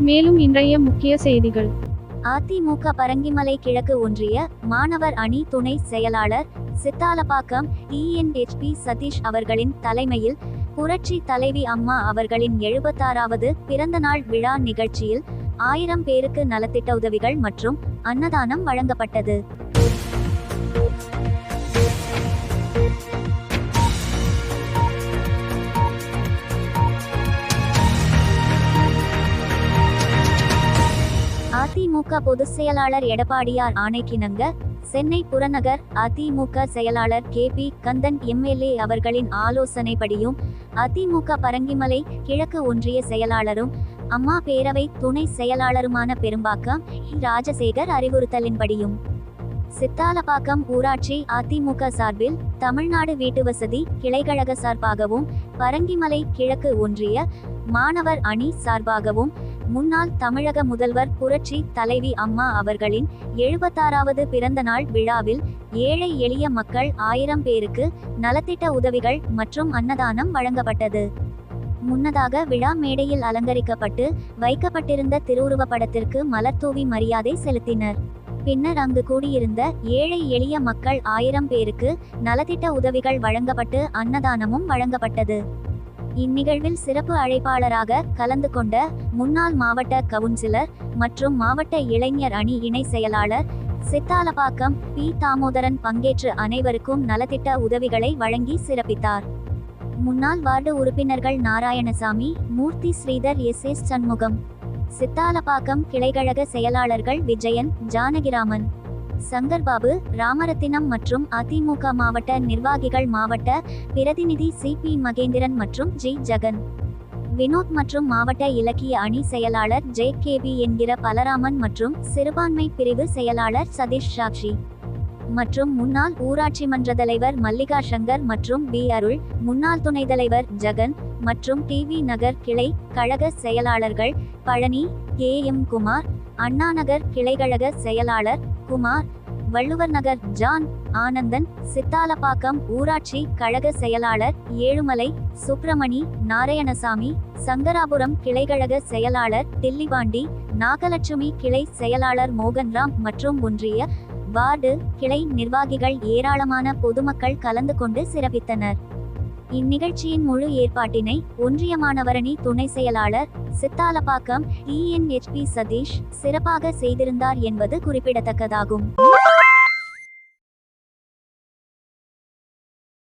மேலும் இன்றைய முக்கிய செய்திகள். அதிமுக பரங்கிமலை கிழக்கு ஒன்றிய மாணவர் அணி துணை செயலாளர் சித்தாலப்பாக்கம் டிஎன்ஹெச்பி சதீஷ் அவர்களின் தலைமையில் புரட்சி தலைவி அம்மா அவர்களின் எழுபத்தாறாவது பிறந்தநாள் விழா நிகழ்ச்சியில் ஆயிரம் பேருக்கு நலத்திட்ட உதவிகள் மற்றும் அன்னதானம் வழங்கப்பட்டது. அதிமுக பொதுச் செயலாளர் எடப்பாடியார் ஆணைக்கிணங்க சென்னை புறநகர் அதிமுக செயலாளர் கே பி கந்தன் எம்எல்ஏ அவர்களின் ஆலோசனைப்படியும் அதிமுக பரங்கிமலை கிழக்கு ஒன்றிய செயலாளரும் அம்மா பேரவை துணை செயலாளருமான பெரும்பாக்கம் ராஜசேகர் அறிவுறுத்தலின்படியும். சித்தாலப்பாக்கம் ஊராட்சி அதிமுக சார்பில் தமிழ்நாடு வீட்டு வசதி கிளைக்கழக சார்பாகவும் பரங்கிமலை கிழக்கு ஒன்றிய மாணவர் அணி சார்பாகவும் முன்னாள் தமிழக முதல்வர் புரட்சி தலைவி அம்மா அவர்களின் எழுபத்தாறாவது பிறந்த நாள் விழாவில் ஏழை எளிய மக்கள் ஆயிரம் பேருக்கு நலத்திட்ட உதவிகள் மற்றும் அன்னதானம் வழங்கப்பட்டது. முன்னதாக விழா மேடையில் அலங்கரிக்கப்பட்டு வைக்கப்பட்டிருந்த திருவுருவப் படத்திற்கு மலர்தூவி மரியாதை செலுத்தினர். பின்னர் அங்கு கூடியிருந்த ஏழை எளிய மக்கள் ஆயிரம் பேருக்கு நலத்திட்ட உதவிகள் வழங்கப்பட்டு அன்னதானமும் வழங்கப்பட்டது. இந்நிகழ்வில் சிறப்பு அழைப்பாளராக கலந்து கொண்ட முன்னாள் மாவட்ட கவுன்சிலர் மற்றும் மாவட்ட இளைஞர் அணி இணை செயலாளர் சித்தாலப்பாக்கம் பி. தாமோதரன் பங்கேற்று அனைவருக்கும் நலத்திட்ட உதவிகளை வழங்கி சிறப்பித்தார். முன்னாள் வார்டு உறுப்பினர்கள் நாராயணசாமி மூர்த்தி ஸ்ரீதர் எஸ். எஸ். சண்முகம் சித்தாலப்பாக்கம் கிளைக்கழக செயலாளர்கள் விஜயன் ஜானகிராமன் சங்கர்பாபு ராமரத்தினம் மற்றும் அதிமுக மாவட்ட நிர்வாகிகள் மாவட்ட பிரதிநிதி சி பி மகேந்திரன் மற்றும் ஜி ஜெகன். வினோத் மற்றும் மாவட்ட இலக்கிய அணி செயலாளர் ஜே கேபி என்கிற பலராமன் மற்றும் சிறுபான்மை பிரிவு செயலாளர் சதீஷ் சாக்ஷி. மற்றும் முன்னாள் ஊராட்சி மன்ற தலைவர் மல்லிகா சங்கர் மற்றும் பி அருள் முன்னாள் துணைத் தலைவர் ஜெகன் மற்றும் டிவி நகர் கிளை கழக செயலாளர்கள் பழனி கே எம் குமார் அண்ணாநகர் கிளைக்கழக செயலாளர் குமார் வள்ளுவர் நகர் ஜான் ஆனந்தன் சித்தாலப்பாக்கம் ஊராட்சி கழக செயலாளர் ஏழுமலை சுப்பிரமணி நாராயணசாமி சங்கராபுரம் கிளைக்கழக செயலாளர் தில்லிவாண்டி நாகலட்சுமி கிளை செயலாளர் மோகன்ராம் மற்றும் ஒன்றிய வார்டு கிளை நிர்வாகிகள் ஏராளமான பொதுமக்கள் கலந்து கொண்டு சிறப்பித்தனர். இந்நிகழ்ச்சியின் முழு ஏற்பாட்டினை ஒன்றிய மாணவரணி துணை செயலாளர் சித்தாலப்பாக்கம் இஎன்ஹெச்பி சதீஷ் சிறப்பாக செய்திருந்தார் என்பது குறிப்பிடத்தக்கதாகும்.